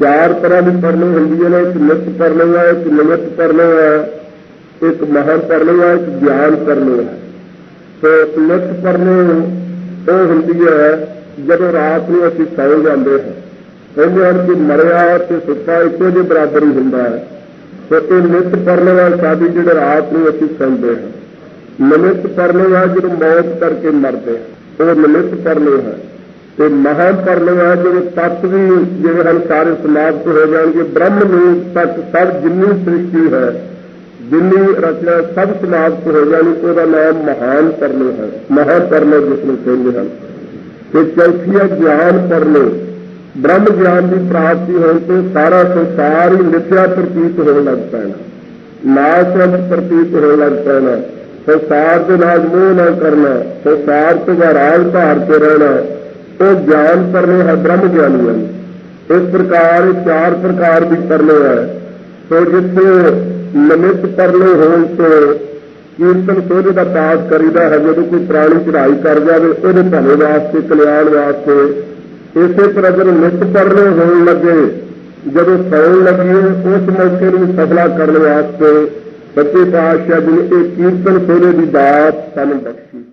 ਚਾਰ ਤਰ੍ਹਾਂ ਦੀ ਪਰਲੋ ਹੈ ਨਾ, ਇੱਕ ਨਿਤ ਪਰਲੋ ਹੈ, ਇੱਕ ਨਿਮਤ ਪਰਲੋ ਹੈ, ਇੱਕ ਮਹਾਨ ਪਰਲੋ ਹੈ, ਇੱਕ ਗਿਆਨ ਪਰਲੋ ਹੈ। ਤੇ ਨਿਤ ਪਰਲੋ ਉਹ ਹੁੰਦੀ ਹੈ ਜਦੋਂ ਰਾਤ ਨੂੰ ਅਸੀਂ ਸੌ ਜਾਂਦੇ ਹਾਂ। ਕਹਿੰਦੇ ਹਨ ਕਿ ਮਰਿਆ ਤੇ ਸੁੱਤਾ ਇੱਕੋ ਜਿਹੇ ਬਰਾਬਰ ਹੀ ਹੁੰਦਾ ਹੈ। ਤੇ ਇਹ ਨਿਤ ਪਰਲੋ ਹੈ ਸਾਡੀ ਜਿਹੜੇ ਰਾਤ ਨੂੰ ਅਸੀਂ ਸੌਂਦੇ ਹਾਂ। ਨਿਮਿਤ ਪਰਲੋ ਹੈ ਜਦੋਂ ਮੌਤ ਕਰਕੇ ਮਰਦੇ ਹਾਂ। ਉਹ ਨਿਮਿਤ ਪਰਲੋ ਹੈ। ਤੇ ਮਹਾਂ ਪਰਲੋ ਹੈ ਜਦੋਂ ਤੱਤ ਵੀ ਜਿਹੜੇ ਹਨ ਸਾਰੇ ਸਮਾਪਤ ਹੋ ਜਾਣਗੇ, ਬ੍ਰਹਮ ਨੂੰ ਤੱਕ ਸਭ ਜਿੰਨੀ ਸ੍ਰਿਸ਼ਟੀ ਹੈ, ਜਿੰਨੀ ਰਚਨਾ ਸਭ ਸਮਾਪਤ ਹੋ ਜਾਣੀ, ਉਹਦਾ ਨਾਮ ਮਹਾਨ ਪਰਲੋ ਹੈ, ਮਹਾਂ ਪਰਲੋ ਜਿਸ ਨੂੰ ਕਹਿੰਦੇ ਹਨ। ਤੇ ਚੌਥੀ ਹੈ ਗਿਆਨ ਪਰਲੋ ਬ੍ਰਹਮ ਗਿਆਨ ਦੀ ਪ੍ਰਾਪਤੀ ਹੋਣ ਤੇ ਸਾਰਾ ਸੰਸਾਰ ਹੀ ਮਿਥਿਆ ਪ੍ਰਤੀਤ ਹੋਣ ਲੱਗ ਪੈਣਾ। ਨਾਸਵੰਤ ਪ੍ਰਤੀਤ ਹੋਣ ਲੱਗ ਪੈਣਾ। ਸੰਸਾਰ ਦੇ ਨਾਲ ਮੋਹ ਨਾ ਕਰਨਾ। ਸੰਸਾਰ ਤੋਂ ਰਾਜ ਭਾਰ ਕੇ ਰਹਿਣਾ। ਉਹ ਗਿਆਨ ਪਰਲੋ ਹੈ, ਬ੍ਰਹਮ ਗਿਆਨੀ ਹੈ। ਇਸ ਪ੍ਰਕਾਰ ਚਾਰ ਪ੍ਰਕਾਰ ਦੀ ਪਰਲੋ ਹੈ। ਸੋ ਜਿੱਥੇ ਨਿਮਿਤ ਪਰਲੋ ਹੋਣ ਤੋਂ ਕੀਰਤਨ ਸੋਧ ਦਾ ਪਾਸ ਕਰੀਦਾ ਹੈ, ਜਦੋਂ ਕੋਈ ਪ੍ਰਾਣੀ ਚੜਾਈ ਕਰ ਜਾਵੇ, ਉਹਦੇ ਭਲੇ ਵਾਸਤੇ, ਕਲਿਆਣ ਵਾਸਤੇ, ਇਸੇ ਤਰ੍ਹਾਂ ਜਦੋਂ ਨਿਤ ਪਰਲੋ ਹੋਣ ਲੱਗੇ, ਜਦੋਂ ਸੌਣ ਲੱਗੇ, ਉਸ ਮੌਕੇ ਨੂੰ ਸਫਲਾ ਕਰਨ ਵਾਸਤੇ ਬੱਚੇ ਪਾਤਸ਼ਾਹ ਜੀ ਨੇ ਇਹ ਕੀਰਤਨ ਸੋਧੇ ਦੀ ਦਾਤ ਸਾਨੂੰ ਬਖਸ਼ੀ।